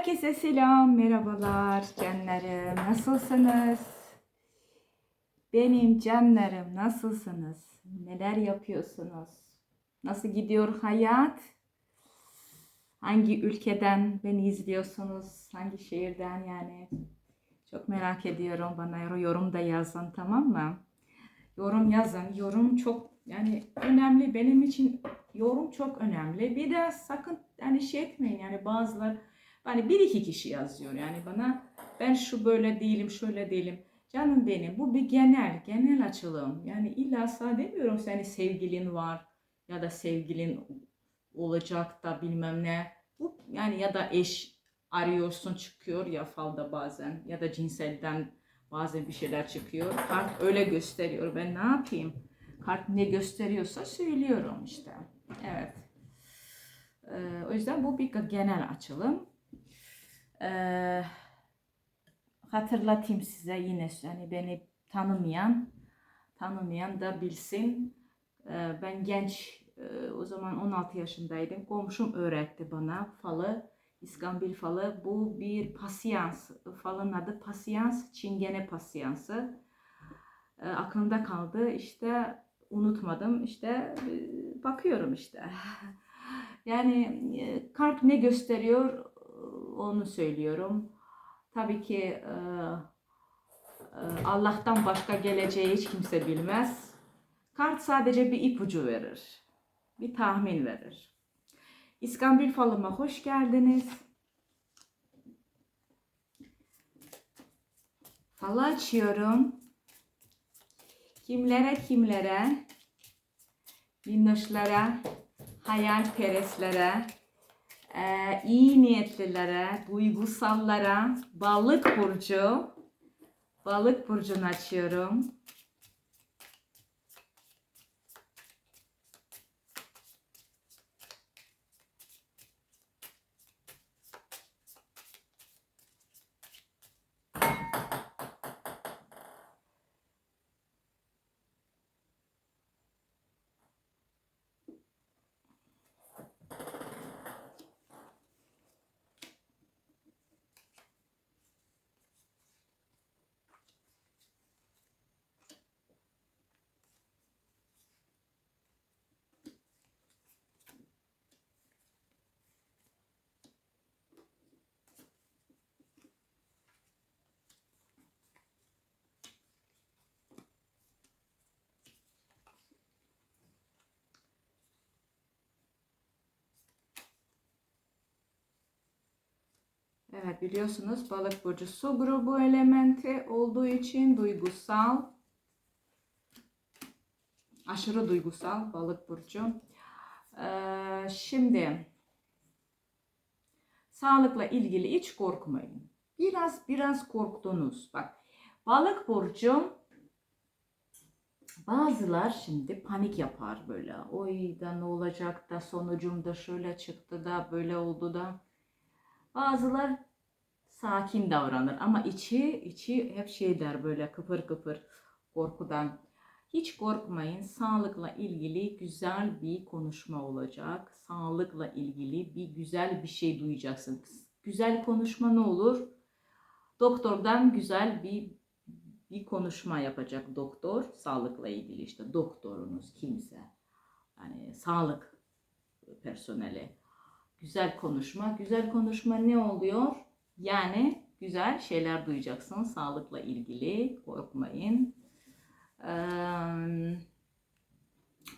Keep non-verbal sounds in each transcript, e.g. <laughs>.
Herkese selam, merhabalar canlarım. Nasılsınız? Benim canlarım nasılsınız? Neler yapıyorsunuz? Nasıl gidiyor hayat? Hangi ülkeden beni izliyorsunuz? Hangi şehirden yani? Çok merak ediyorum. Bana yorum da yazın tamam mı? Yorum yazın. Yorum çok yani önemli. Benim için yorum çok önemli. Bir de sakın yani şey etmeyin yani bazıları Hani bir iki kişi yazıyor yani bana ben şu böyle değilim şöyle değilim. Canım benim bu bir genel genel açılım. Yani illa sana demiyorum senin sevgilin var ya da sevgilin olacak da bilmem ne. Bu yani ya da eş arıyorsun çıkıyor ya falda bazen ya da cinselden bazen bir şeyler çıkıyor. Kart öyle gösteriyor. Ben ne yapayım? Kart ne gösteriyorsa söylüyorum işte. Evet. Ee, o yüzden bu bir genel açılım. Ee, hatırlatayım size yine yani beni tanımayan tanımayan da bilsin. Ee, ben genç e, o zaman 16 yaşındaydım. Komşum öğretti bana falı. İskambil falı. Bu bir pasiyans. Falın adı pasiyans. Çingene pasiyansı. Ee, aklımda kaldı. İşte unutmadım. İşte bakıyorum işte. <laughs> yani kart ne gösteriyor onu söylüyorum. Tabii ki e, e, Allah'tan başka geleceği hiç kimse bilmez. Kart sadece bir ipucu verir. Bir tahmin verir. İskambil falıma hoş geldiniz. Falı açıyorum. Kimlere kimlere, minnoşlara, hayalperestlere, e, iyi niyetlilere, duygusallara, balık burcu, balık burcunu açıyorum. Evet biliyorsunuz balık burcu su grubu elementi olduğu için duygusal, aşırı duygusal balık burcu. Ee, şimdi sağlıkla ilgili hiç korkmayın. Biraz biraz korktunuz. Bak balık burcu bazılar şimdi panik yapar böyle. Oy da ne olacak da sonucum da şöyle çıktı da böyle oldu da Bazılar sakin davranır ama içi içi hep şey der böyle kıpır kıpır korkudan. Hiç korkmayın. Sağlıkla ilgili güzel bir konuşma olacak. Sağlıkla ilgili bir güzel bir şey duyacaksınız. Güzel konuşma ne olur? Doktordan güzel bir bir konuşma yapacak doktor sağlıkla ilgili işte doktorunuz kimse yani sağlık personeli Güzel konuşma. Güzel konuşma ne oluyor? Yani güzel şeyler duyacaksın sağlıkla ilgili. Korkmayın. Ee,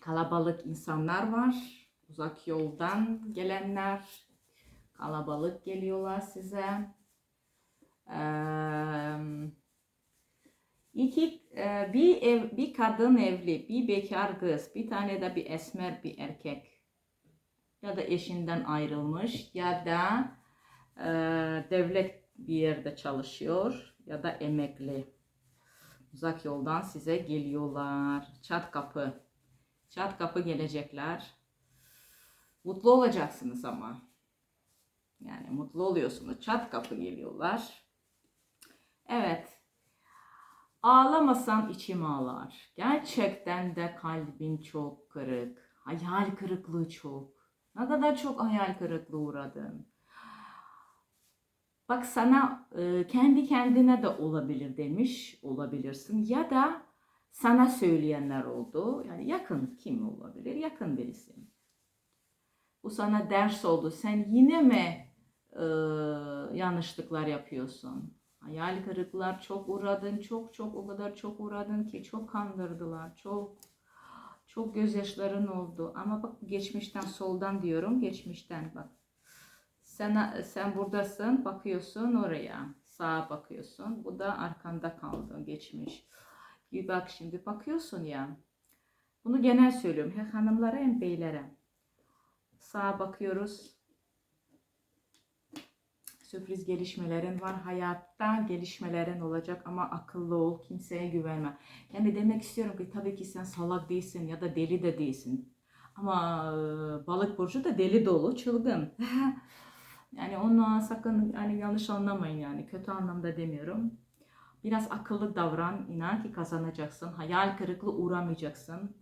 kalabalık insanlar var. Uzak yoldan gelenler. Kalabalık geliyorlar size. Ee, iki bir ev, bir kadın evli, bir bekar kız, bir tane de bir esmer bir erkek ya da eşinden ayrılmış ya da e, devlet bir yerde çalışıyor ya da emekli. Uzak yoldan size geliyorlar. Çat kapı. Çat kapı gelecekler. Mutlu olacaksınız ama. Yani mutlu oluyorsunuz. Çat kapı geliyorlar. Evet. Ağlamasam içim ağlar. Gerçekten de kalbin çok kırık. Hayal kırıklığı çok. Ne kadar çok hayal kırıklığı uğradın. Bak sana e, kendi kendine de olabilir demiş olabilirsin ya da sana söyleyenler oldu. Yani yakın kim olabilir? Yakın birisi. Bu sana ders oldu. Sen yine mi e, yanlışlıklar yapıyorsun? Hayal kırıklar çok uğradın, çok çok o kadar çok uğradın ki çok kandırdılar, çok çok gözyaşların oldu. Ama bak geçmişten soldan diyorum, geçmişten bak. Sen, sen buradasın, bakıyorsun oraya. Sağa bakıyorsun. Bu da arkanda kaldı, geçmiş. Bir bak şimdi bakıyorsun ya. Bunu genel söylüyorum. Hem hanımlara hem beylere. Sağa bakıyoruz. Sürpriz gelişmelerin var. Hayatta gelişmelerin olacak ama akıllı ol. Kimseye güvenme. Yani demek istiyorum ki tabii ki sen salak değilsin ya da deli de değilsin. Ama e, balık burcu da deli dolu, çılgın. <laughs> yani onu sakın yani yanlış anlamayın yani kötü anlamda demiyorum. Biraz akıllı davran, inan ki kazanacaksın. Hayal kırıklığı uğramayacaksın.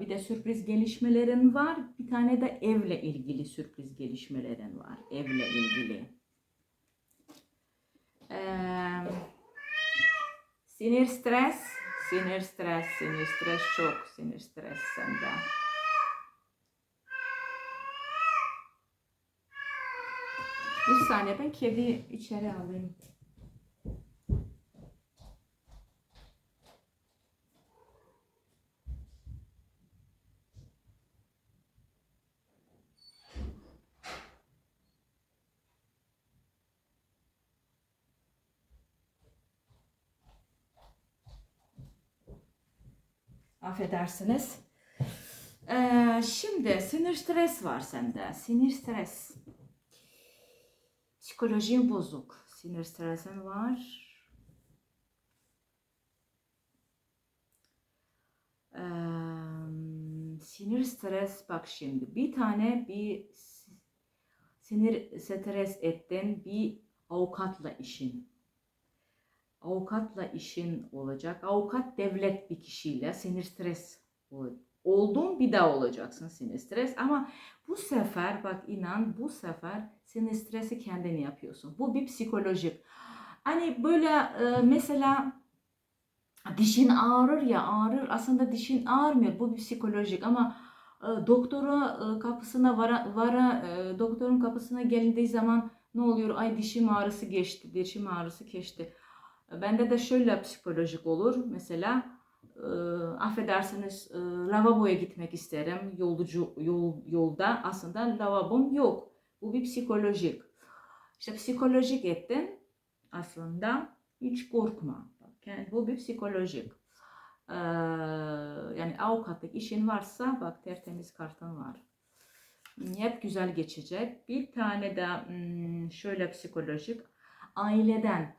Bir de sürpriz gelişmelerin var. Bir tane de evle ilgili sürpriz gelişmelerin var. Evle ilgili. Sinir stres, sinir stres, sinir stres çok, sinir stres sende. Bir saniye ben kedi içeri alayım. Affedersiniz. Ee, şimdi sinir stres var sende. Sinir stres. Psikolojin bozuk. Sinir stresin var. Ee, sinir stres bak şimdi bir tane bir sinir stres ettin bir avukatla işin avukatla işin olacak. Avukat devlet bir kişiyle sinir stres ol- oldun bir daha olacaksın sinir stres ama bu sefer bak inan bu sefer sinir stresi kendin yapıyorsun. Bu bir psikolojik. Hani böyle e, mesela dişin ağrır ya ağrır aslında dişin ağrmıyor bu bir psikolojik ama e, doktora e, kapısına vara, vara e, doktorun kapısına gelindiği zaman ne oluyor ay dişim ağrısı geçti dişim ağrısı geçti Bende de şöyle psikolojik olur. Mesela e, affedersiniz e, lavaboya gitmek isterim. Yolcu yol, yolda aslında lavabom yok. Bu bir psikolojik. İşte psikolojik ettin aslında hiç korkma. Yani bu bir psikolojik. Ee, yani avukatlık işin varsa bak tertemiz kartın var. Hep güzel geçecek. Bir tane de hmm, şöyle psikolojik. Aileden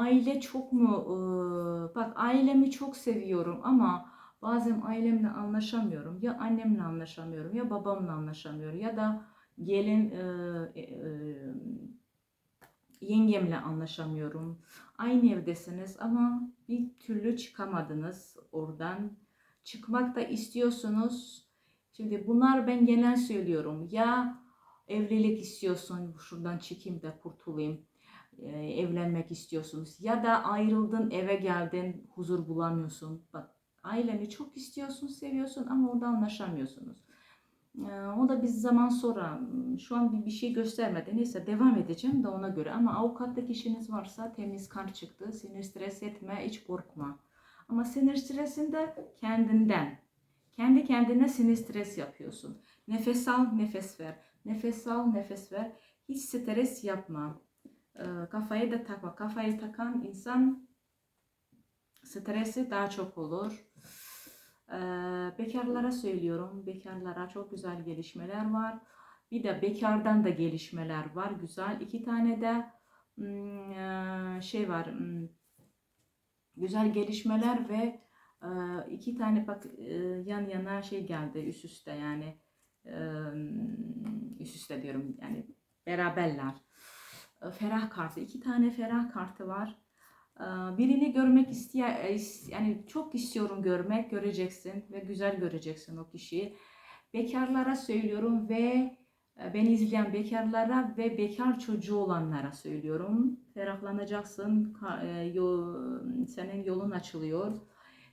aile çok mu eee, bak ailemi çok seviyorum ama bazen ailemle anlaşamıyorum. Ya annemle anlaşamıyorum ya babamla anlaşamıyorum ya da gelin eee, eee, yengemle anlaşamıyorum. Aynı evdesiniz ama bir türlü çıkamadınız oradan. Çıkmak da istiyorsunuz. Şimdi bunlar ben genel söylüyorum. Ya evlilik istiyorsun şuradan çıkayım da kurtulayım. e, evlenmek istiyorsunuz ya da ayrıldın eve geldin huzur bulamıyorsun. Bak aileni çok istiyorsun, seviyorsun ama orada anlaşamıyorsunuz. E, O da bir zaman sonra m, şu an bir şey göstermedi. Neyse devam edeceğim de ona göre. Ama avukatlık işiniz varsa temiz kar çıktı. Sinir stres etme, hiç korkma. Ama sinir stresinde kendinden. Kendi kendine sinir stres yapıyorsun. Nefes al, nefes ver. Nefes al, nefes ver. Hiç stres yapma. Ee, kafayı da takma. Kafayı takan insan stresi daha çok olur. Ee, bekarlara söylüyorum. Bekarlara çok güzel gelişmeler var. Bir de bekardan da gelişmeler var. Güzel. İki tane de hmm, e, şey var. hmm, Güzel gelişmeler ve e, iki tane bak e, yan yana şey geldi üst üste yani e, üst üste diyorum yani beraberler. E, Ferah kartı. iki tane ferah kartı var. E, Birini görmek isteyen, yani çok istiyorum görmek, göreceksin ve güzel göreceksin o kişiyi. Bekarlara söylüyorum ve E, Beni izleyen bekarlara ve bekar çocuğu olanlara söylüyorum. Ferahlanacaksın. E, Senin yolun açılıyor.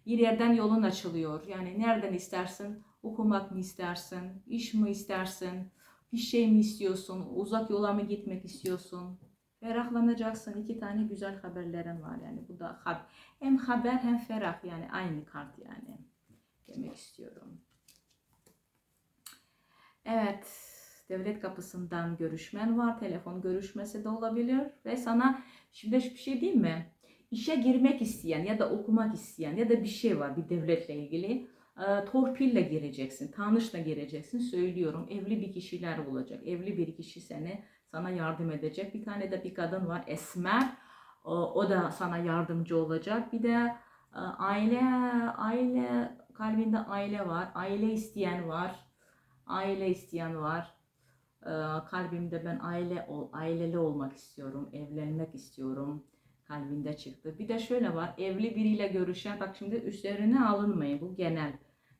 Bir yerden yolun açılıyor. Yani nereden istersin? Okumak mı istersin? İş mi istersin? Bir şey mi istiyorsun? Uzak yola mı gitmek istiyorsun? Ferahlanacaksın. İki tane güzel haberlerin var yani. Bu da ha- hem haber hem ferah yani aynı kart yani demek istiyorum. Evet, devlet kapısından görüşmen var. Telefon görüşmesi de olabilir ve sana şimdi bir şey diyeyim mi? İşe girmek isteyen ya da okumak isteyen ya da bir şey var bir devletle ilgili. E, torpille gireceksin, tanışla gireceksin. Söylüyorum evli bir kişiler olacak. Evli bir kişi seni sana yardım edecek. Bir tane de bir kadın var Esmer. O, o da sana yardımcı olacak. Bir de e, aile aile kalbinde aile var. Aile isteyen var. Aile isteyen var. E, kalbimde ben aile ol, aileli olmak istiyorum. Evlenmek istiyorum. Kalbinde çıktı. Bir de şöyle var. Evli biriyle görüşen bak şimdi üzerine alınmayın. Bu genel.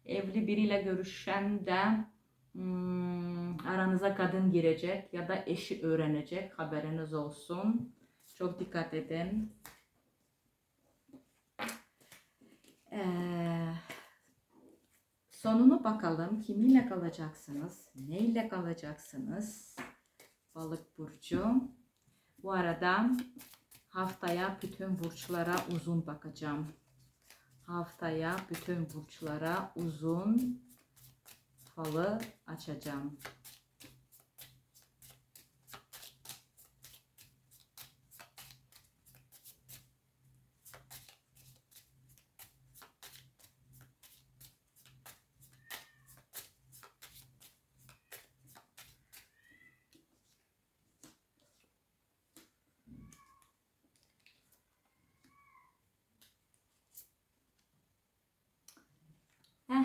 Evli biriyle görüşen de hmm, aranıza kadın girecek ya da eşi öğrenecek. Haberiniz olsun. Çok dikkat edin. Ee, sonunu bakalım. Kiminle kalacaksınız? Neyle kalacaksınız? Balık burcu. Bu arada haftaya bütün burçlara uzun bakacağım. Haftaya bütün burçlara uzun falı açacağım.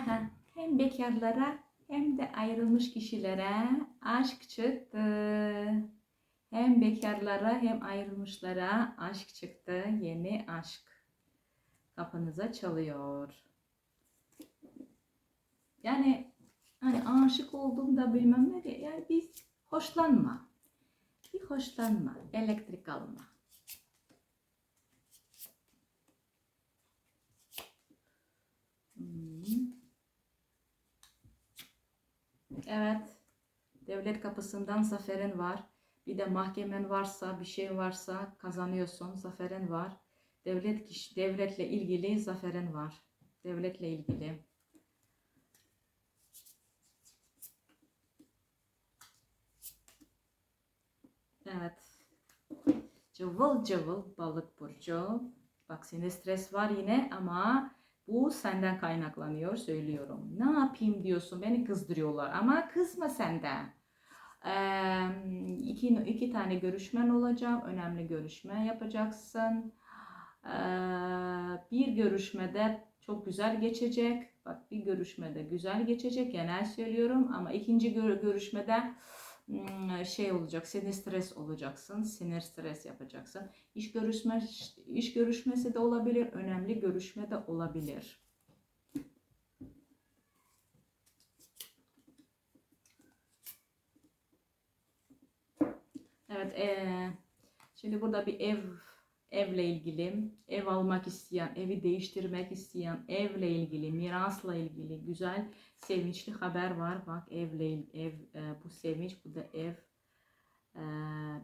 Aha, hem bekarlara hem de ayrılmış kişilere aşk çıktı. Hem bekarlara hem ayrılmışlara aşk çıktı. Yeni aşk kapınıza çalıyor. Yani hani aşık olduğumda bilmem ne diye. Yani bir hoşlanma. Bir hoşlanma. Elektrik alma. Hmm. Evet. Devlet kapısından zaferin var. Bir de mahkemen varsa, bir şey varsa kazanıyorsun. Zaferin var. Devlet kişi, devletle ilgili zaferin var. Devletle ilgili. Evet. Cıvıl cıvıl balık burcu. Bak senin stres var yine ama bu senden kaynaklanıyor söylüyorum. Ne yapayım diyorsun beni kızdırıyorlar ama kızma senden. Ee, iki, iki tane görüşmen olacak. Önemli görüşme yapacaksın. Ee, bir görüşmede çok güzel geçecek. Bak bir görüşmede güzel geçecek. Genel söylüyorum ama ikinci gör- görüşmede şey olacak. Sinir stres olacaksın. Sinir stres yapacaksın. İş görüşme iş görüşmesi de olabilir. Önemli görüşme de olabilir. Evet, eee, şimdi burada bir ev evle ilgili, ev almak isteyen, evi değiştirmek isteyen, evle ilgili, mirasla ilgili güzel, sevinçli haber var. Bak evle ev, e, bu sevinç, bu da ev. Eee,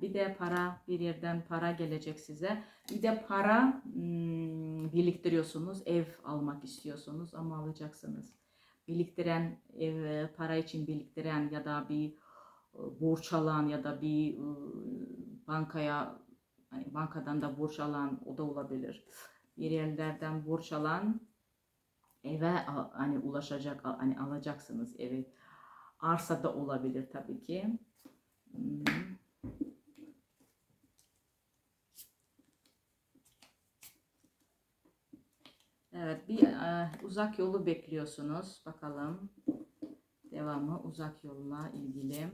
bir de para, bir yerden para gelecek size. Bir de para hmm, biriktiriyorsunuz, ev almak istiyorsunuz ama alacaksınız. Biriktiren, ev, e, para için biriktiren ya da bir e, borç alan ya da bir e, bankaya hani bankadan da borç alan o da olabilir. Bir yerlerden borç alan eve hani ulaşacak hani alacaksınız evi. Arsa da olabilir tabii ki. Hmm. Evet, bir e, uzak yolu bekliyorsunuz. Bakalım devamı uzak yolla ilgili.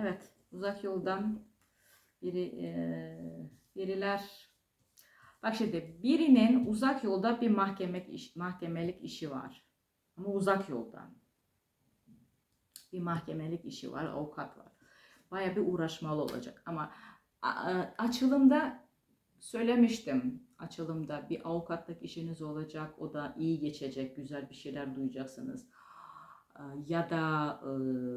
Evet, uzak yoldan biri e, biriler Bak şimdi birinin uzak yolda bir mahkemelik iş, mahkemelik işi var. Ama uzak yoldan. Bir mahkemelik işi var, avukat var. Baya bir uğraşmalı olacak. Ama açılımda söylemiştim. Açılımda bir avukatlık işiniz olacak. O da iyi geçecek. Güzel bir şeyler duyacaksınız. Ee, Ya da e,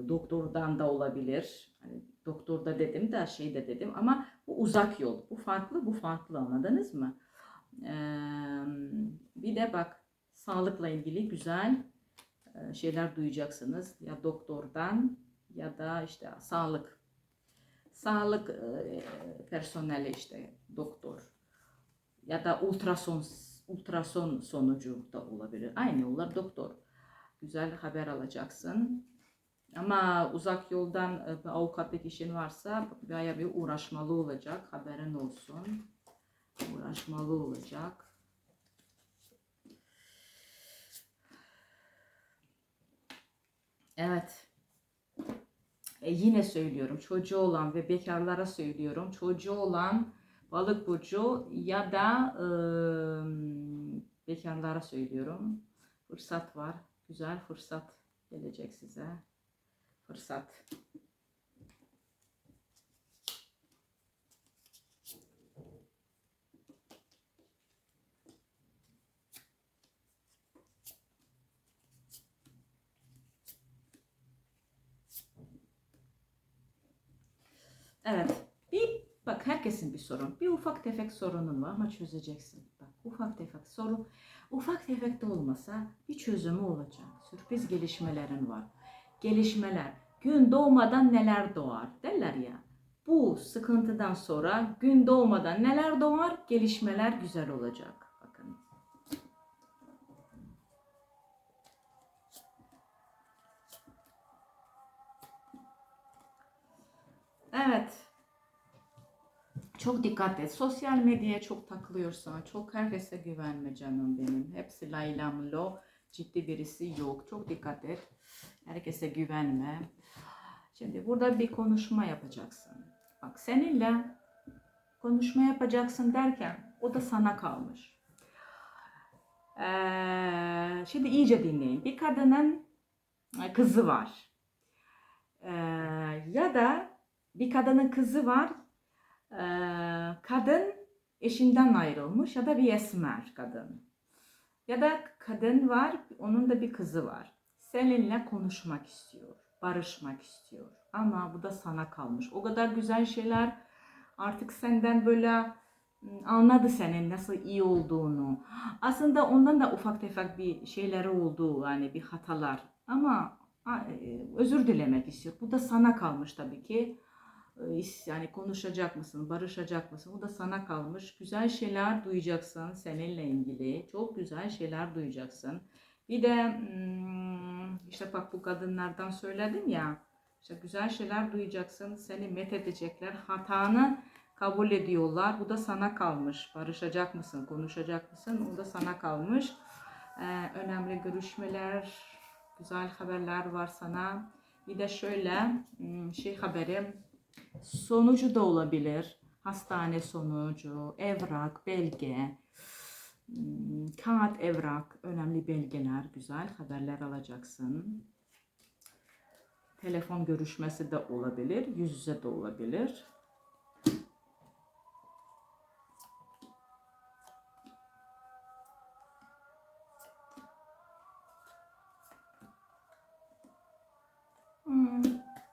doktordan da olabilir. Hani doktorda dedim de şey de dedim ama bu uzak yol. Bu farklı, bu farklı anladınız mı? Ee, bir de bak sağlıkla ilgili güzel e, şeyler duyacaksınız. Ya doktordan ya da işte sağlık sağlık e, personeli işte doktor ya da ultrason ultrason sonucu da olabilir. Aynı yollar doktor. Güzel haber alacaksın. Ama uzak yoldan e, avukatlık işin varsa baya bir uğraşmalı olacak. Haberin olsun. Uğraşmalı olacak. Evet. E yine söylüyorum çocuğu olan ve bekarlara söylüyorum. Çocuğu olan balık burcu ya da e, bekarlara söylüyorum. Fırsat var. Güzel fırsat gelecek size. Fırsat. Evet. Bak herkesin bir sorun. Bir ufak tefek sorunun var ama çözeceksin. Bak ufak tefek sorun. Ufak tefek de olmasa bir çözümü olacak. Sürpriz gelişmelerin var. Gelişmeler. Gün doğmadan neler doğar derler ya. Bu sıkıntıdan sonra gün doğmadan neler doğar? Gelişmeler güzel olacak. Bakın. Evet. Çok dikkat et. Sosyal medyaya çok takılıyorsan, çok herkese güvenme canım benim. Hepsi laylamlo, ciddi birisi yok. Çok dikkat et. Herkese güvenme. Şimdi burada bir konuşma yapacaksın. Bak seninle konuşma yapacaksın derken o da sana kalmış. Ee, şimdi iyice dinleyin. Bir kadının e, kızı var. Ee, ya da bir kadının kızı var. Kadın eşinden ayrılmış ya da bir esmer kadın. Ya da kadın var, onun da bir kızı var. Seninle konuşmak istiyor, barışmak istiyor. Ama bu da sana kalmış. O kadar güzel şeyler artık senden böyle anladı senin nasıl iyi olduğunu. Aslında ondan da ufak tefek bir şeyleri oldu yani bir hatalar. Ama özür dilemek istiyor. Bu da sana kalmış tabii ki. E, Yani konuşacak mısın, barışacak mısın? Bu da sana kalmış. Güzel şeyler duyacaksın seninle ilgili. Çok güzel şeyler duyacaksın. Bir de hmm, işte bak bu kadınlardan söyledim ya. İşte güzel şeyler duyacaksın. Seni met edecekler. Hatanı kabul ediyorlar. Bu da sana kalmış. Barışacak mısın, konuşacak mısın? O da sana kalmış. Ee, önemli görüşmeler, güzel haberler var sana. Bir de şöyle hmm, şey haberim sonucu da olabilir. Hastane sonucu, evrak, belge, hmm, kağıt evrak, önemli belgeler, güzel haberler alacaksın. Telefon görüşmesi de olabilir, yüz yüze de olabilir. Hmm,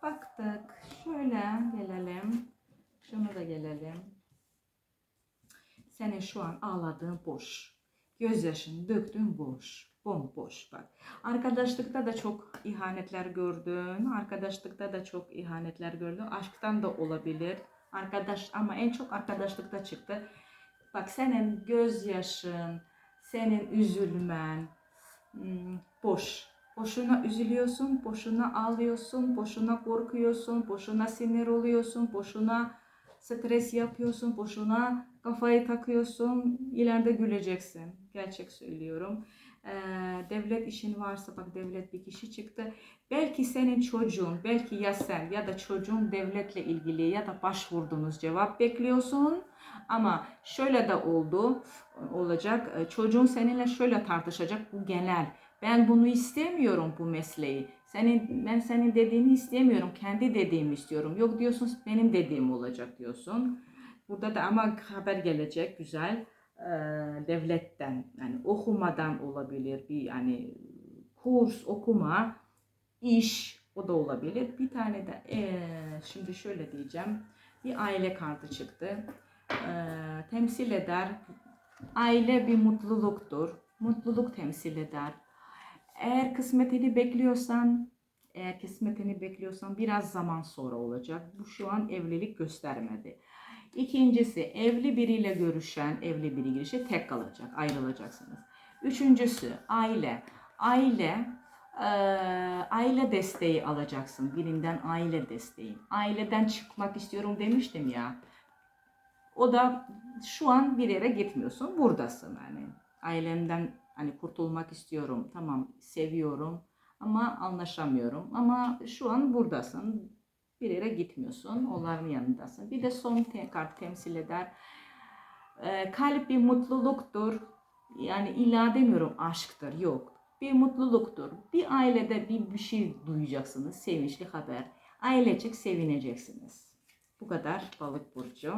baktık. Şöyle gelelim. Şunu da gelelim. Senin şu an ağladığın boş. Gözyaşını döktüğün boş. Bomboş bak. Arkadaşlıkta da çok ihanetler gördün. Arkadaşlıkta da çok ihanetler gördün. Aşktan da olabilir. Arkadaş ama en çok arkadaşlıkta çıktı. Bak senin gözyaşın, senin üzülmen hmm, boş. Boşuna üzülüyorsun, boşuna ağlıyorsun, boşuna korkuyorsun, boşuna sinir oluyorsun, boşuna stres yapıyorsun, boşuna kafayı takıyorsun. İleride güleceksin. Gerçek söylüyorum. Ee, devlet işin varsa bak devlet bir kişi çıktı. Belki senin çocuğun, belki ya sen ya da çocuğun devletle ilgili ya da başvurduğunuz cevap bekliyorsun. Ama şöyle de oldu, olacak. Çocuğun seninle şöyle tartışacak. Bu genel Ben bunu istemiyorum bu mesleği. Senin ben senin dediğini istemiyorum. Kendi dediğimi istiyorum. Yok diyorsun benim dediğim olacak diyorsun. Burada da ama haber gelecek güzel. Ee, devletten yani okumadan olabilir bir yani kurs okuma iş o da olabilir. Bir tane de ee, şimdi şöyle diyeceğim. Bir aile kartı çıktı. Ee, temsil eder. Aile bir mutluluktur. Mutluluk temsil eder. Eğer kısmetini bekliyorsan, eğer kısmetini bekliyorsan biraz zaman sonra olacak. Bu şu an evlilik göstermedi. İkincisi evli biriyle görüşen, evli biri girişe tek kalacak, ayrılacaksınız. Üçüncüsü aile. Aile eee, aile desteği alacaksın. Birinden aile desteği. Aileden çıkmak istiyorum demiştim ya. O da şu an bir yere gitmiyorsun. Buradasın yani. Ailenden hani kurtulmak istiyorum. Tamam seviyorum ama anlaşamıyorum. Ama şu an buradasın. Bir yere gitmiyorsun. Onların yanındasın. Bir de son te- kart temsil eder. Ee, kalp bir mutluluktur. Yani illa demiyorum aşktır. Yok. Bir mutluluktur. Bir ailede bir, bir şey duyacaksınız. Sevinçli haber. Ailecek sevineceksiniz. Bu kadar balık burcu.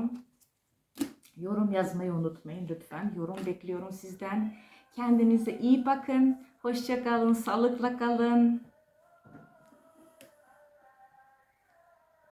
Yorum yazmayı unutmayın lütfen. Yorum bekliyorum sizden. Kendinize iyi bakın. Hoşça kalın, sağlıkla kalın.